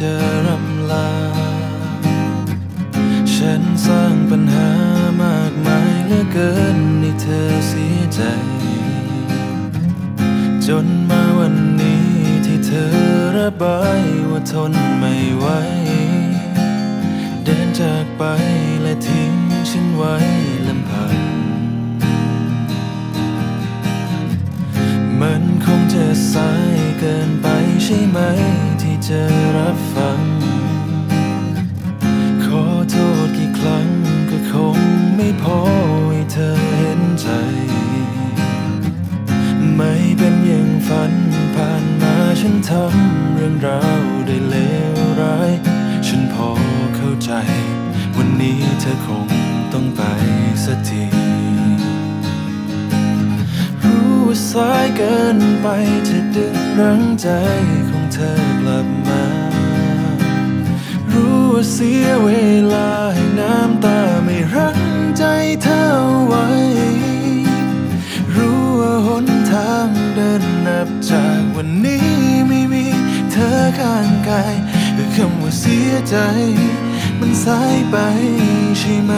เจอรำลา ฉันสร้างปัญหามากมายเหลือเกินให้เธอเสียใจ จนมาวันนี้ที่เธอระบายว่าทนไม่ไหว เดินจากไปและทิ้งฉันไว้ลำพังมันคงจะสายเกินไปใช่ไหม จะรับฟัง ขอโทษกี่ครั้งก็คงไม่พอให้เธอเห็นใจ ไม่เป็นอย่างฝันผ่านมาฉันทำเรื่องราวได้เลวร้าย ฉันพอเข้าใจ วันนี้เธอคงต้องไปสักทีรู้สายเกินไปจะดึงรั้งใจ เธอกลับมา รู้ว่าเสียเวลาให้น้ำตาไม่รั้งใจเธอไว้ รู้ว่าหนทางเดินนับจากวันนี้ไม่มีเธอข้างกายแต่คำว่าเสียใจ มันสายไปใช่ไหม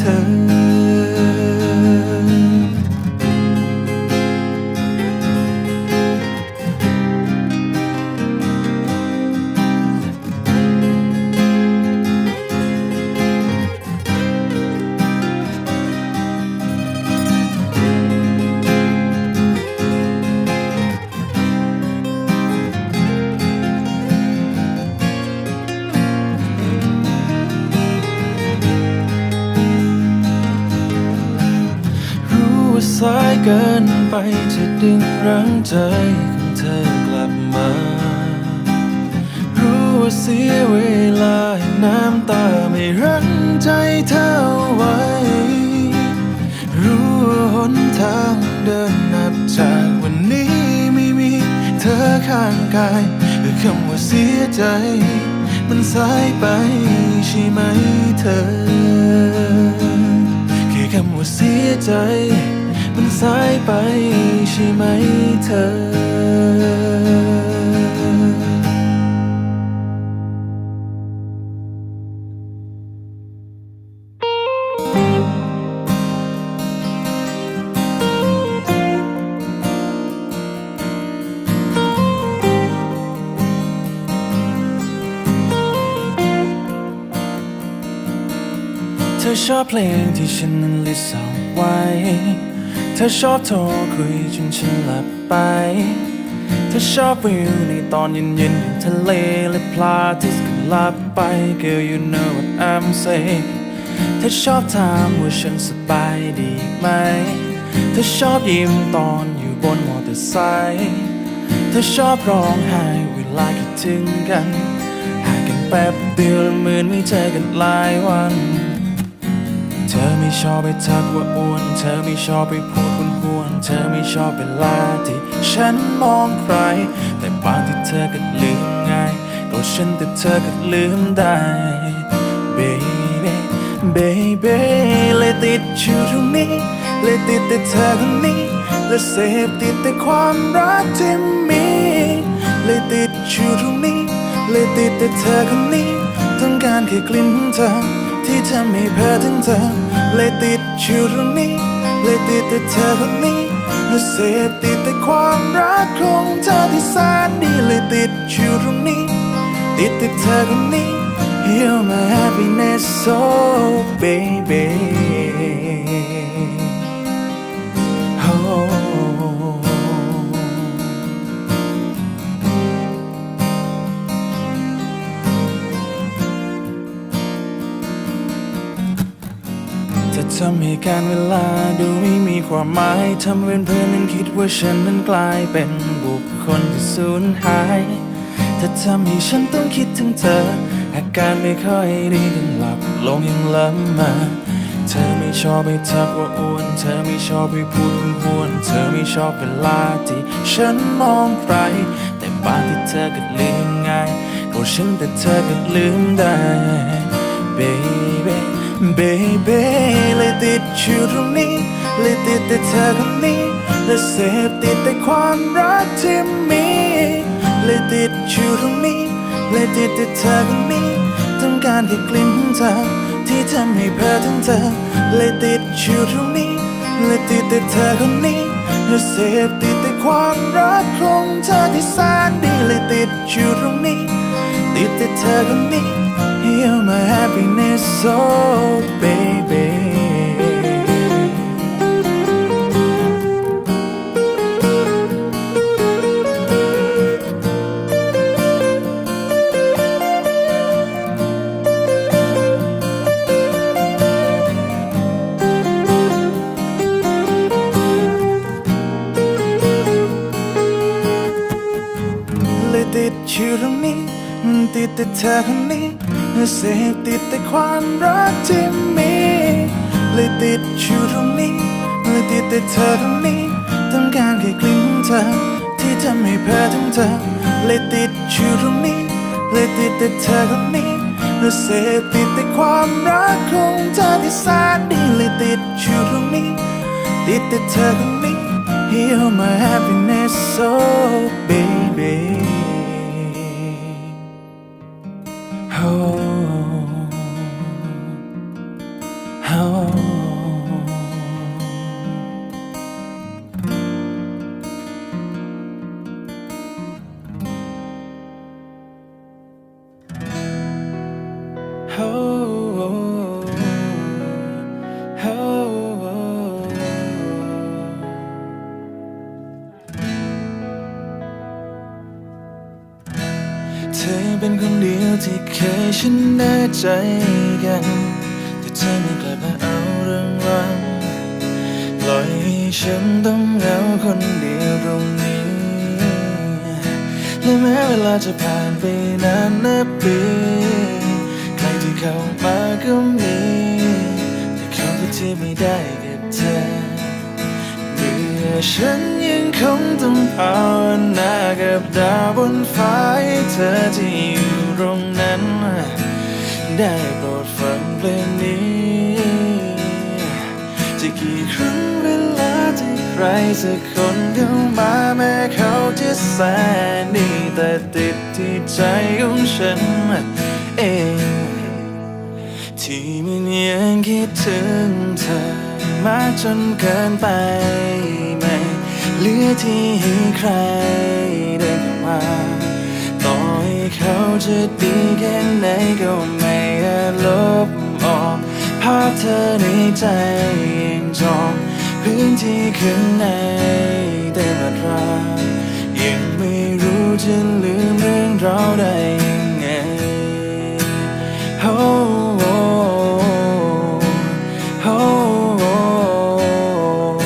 เธอ ร้าสายเกินไปจะดึงรั้งใจของเธอกลับมา รู้ว่าเสียเวลาให้น้ำตาไม่รั้งใจเธอไว้ รู้ว่าหนทางเดินนับจากวันนี้ไม่มีเธอข้างกายแต่คำว่าเสียใจ มันสายไปใช่ไหมเธอ แค่คำว่าเสียใจ มันสายไปใช่ไหมเธอเธอชอบเพลงที่ฉันนั้นลิสต์เอาไว้ เธอชอบโทรคุยจนฉันหลับไป เธอชอบวิวในตอนเย็นๆอยู่ทะเลและพลาทิศก็ลับไป Girl you know what I'm saying เธอชอบถามว่าฉันสบายดีไหม เธอชอบยิ้มตอนอยู่บนมอเตอร์ไซค์เธอชอบร้องไห้เวลาคิดถึงกันห่างกันแป๊บเดียวเหมือนไม่เจอกันหลายวัน เธอไม่ชอบไปทักว่าอ้วน เธอไม่ชอบไปพูดคุนหวน เธอไม่ชอบเวลาที่ฉันมองใคร แต่บางที่เธอก็ลืมง่ายก็ฉันแต่เธอก็ลืมได้ baby baby เลยติดอยู่ตรงนี้ เลยติดแต่เธอคนนี้ และเสพติดแต่ความรักที่มี เลยติดอยู่ตรงนี้ เลยติดแต่เธอคนนี้ ต้องการแค่กลิ่นของเธอ ที่ทำให้เพ้อถึงเธอ เลยติดอยู่ตรงนี้ เลยติดแต่เธอคนนี้และเสพติดแต่ความรักของเธอที่แสนดีเลยติดอยู่ตรงนี้ ติดแต่เธอคนนี้ You're my happiness oh baby การเวลาดูไม่มีความหมายทำเป็นเพื่อนนั้นคิดว่าฉันนั้นกลายเป็นบุคคลที่สูญหายถ้าทำให้ฉันต้องคิดถึงเธอ อาการไม่ค่อยดีกันหลับลงยังล้ำมาเธอไม่ชอบให้ทักว่าอ้วน เธอไม่ชอบให้พูดคุนหวน เธอไม่ชอบเวลาที่ฉันมองใคร แต่บางที่เธอก็ลืมง่ายก็ฉันแต่เธอก็ลืมได้ baby baby เลยติดอยู่ตรงนี้เลยติดแต่เธอคนนี้และเสพติดแต่ความรักที่มีเลยติดอยู่ตรงนี้เลยติดแต่เธอคนนี้ต้องการแค่กลิ่นของเธอที่ทำให้เพ้อทั้งเธอเลยติดอยู่ตรงนี้เลยติดแต่เธอคนนี้และเสพติดแต่ความรักของเธอที่แสนดีเลยติดอยู่ตรงนี้ติดแต่เธอคนนี้ You're my happiness so baby เลยติดอยู่ตรงนี้ติดแต่ เธอเสพติดแต่ความรักที่มีเลยติดอยู่ตรงนี้เลยติดแต่เธอคนนี้ต้องการแค่กลิ่นของเธอ ที่ทำให้เพอทั้งเธอเลยติดอยู่ตรงนี้เลยติดแต่เธอคนนี้เสพติดแต่ความรักของเธอที่แสนดีเลยติดอยู่ตรงนี้ติดแต่เธอคนนี้ You're my happiness so baby Oh Oh ธอเป็นคนเดียวที่เคยชนะใจกัน แต่เธอไม่กลับมาเอาเรื่องรังปล่อยให้ฉันต้องเหงาคนเดียวตรงนี้ และแม้เวลาจะผ่านไปนานนับปี ใครที่เข้ามาก็มี แต่เขาก็ที่ไม่ได้กับเธอเมื่อฉันยังคงต้องภาวนากับดาวบนฟ้า เธอที่อยู่ตรงนั้น ได้โปรดฟังเพลงนี้ จะกี่ครั้งเวลาที่ใครสักคนเข้ามาแม้เขาจะแสนดีแต่ติดที่ใจของฉันเองที่มันยังคิดถึงเธอมากจนเกินไปไม่เหลือที่ให้ใครเดินมา จะดีแค่ไหนก็ไม่อาจลบออกภาพเธอในใจยังจองพื้นที่ข้างในแต่มาตรายังไม่รู้จะลืมเรื่องเราได้ยังไง Oh, oh, oh, oh.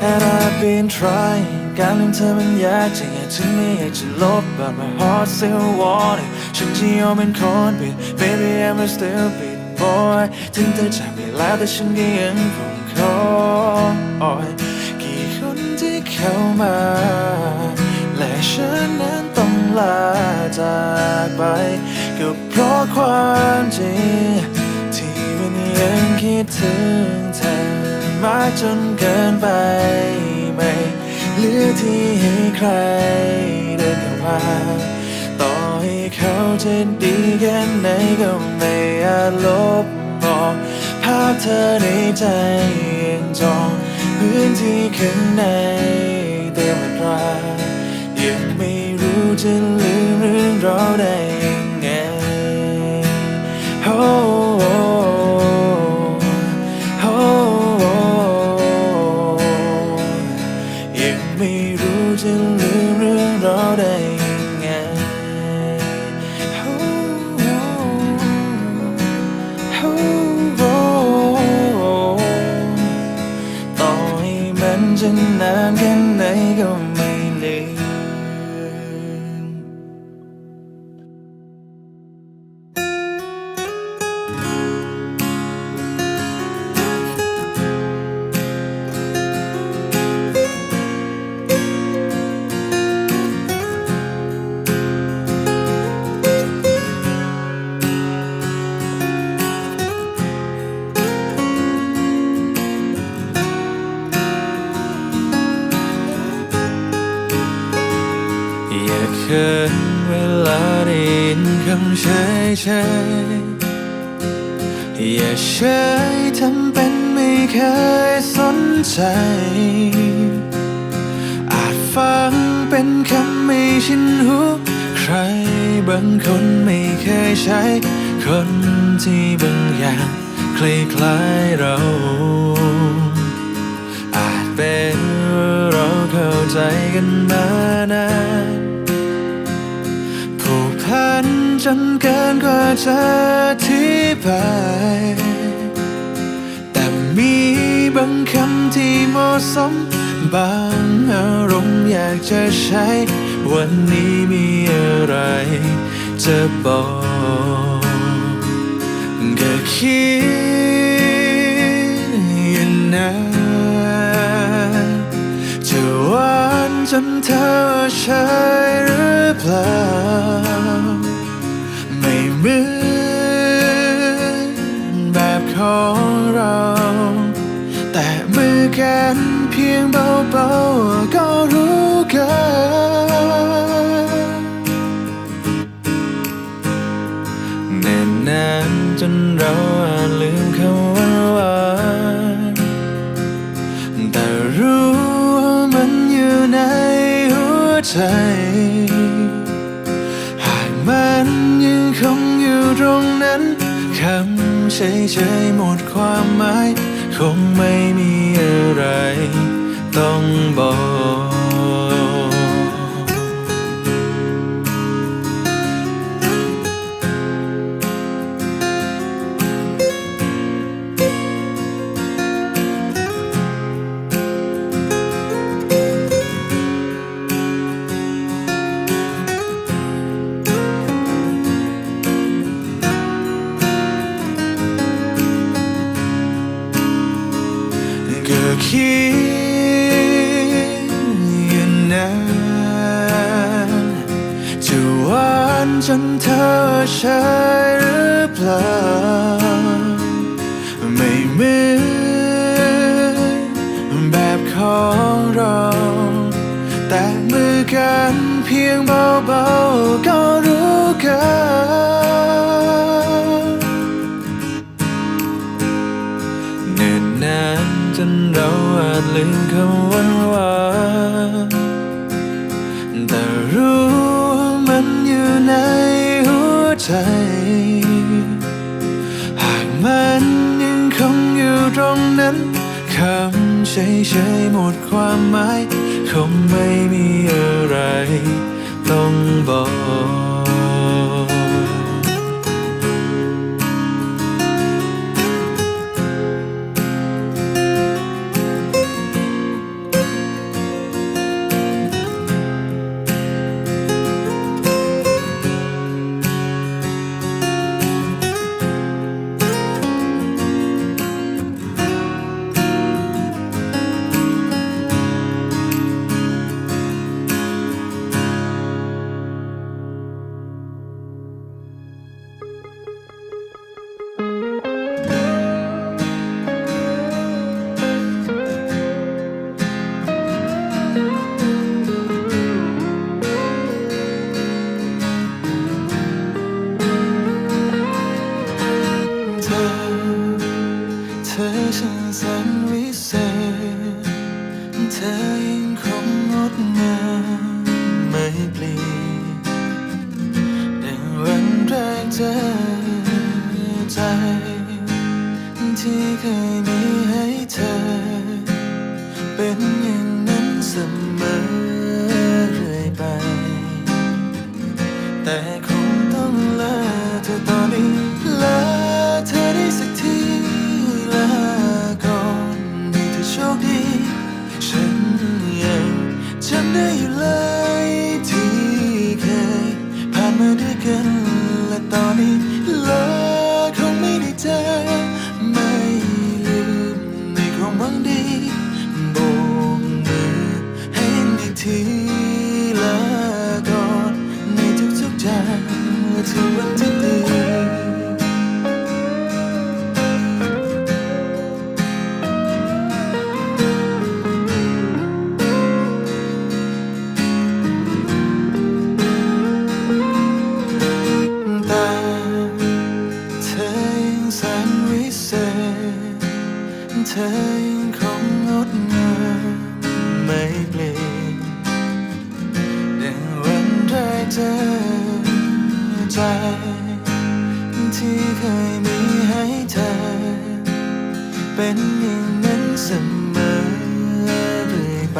And I've been trying การลืมเธอมันยากจริงถึงไม่อยากจะลบ but my heart still want it ฉันจะยอมเป็นคนผิด baby I'm a stupid boy ถึงเธอจากไปแล้วแต่ฉันก็ยังคงคอยกี่คนที่เข้ามา และฉันนั้นต้องลาจากไปก็เพราะความจริงที่มันยังคิดถึงเธอมากจนเกินไปไม่ เหลือที่ให้ใครเดินเข้ามาต่อให้เขาจะดีแค่ไหนก็ไม่อาจลบออกภาพเธอในใจยังจองพื้นที่ข้างในเต่เวลายังไม่รู้จะลืมเรื่องเราได้ ยินคำเฉยเฉยอย่าเฉยทำเป็นไม่เคยสนใจ อาจฟังเป็นคำไม่ชินหู ใครบางคนไม่เคยใช้ คนที่บางอย่างคล้ายๆเรา จะอธิบายแต่มีบางคำที่เหมาะสม บางอารมณ์อยากจะใช้ วันนี้มีอะไรจะบอกก็คิดอยู่นานจะหวานจนเธอใช่หรือเปล่า ไม่เหมือน กันเพียงเบาๆก็รู้กันแน่นนานจนเราอาจลืมคำว่าหวานแต่รู้ว่ามันอยู่ในหัวใจหากมันยังคงอยู่ตรงนั้นคำเฉยๆหมดความหมาย คงไม่มีอะไรต้องบอก เป็นอ ที เจอใจที่เคยมีให้เธอ เป็นอย่างนั้นเสมอเรื่อยไป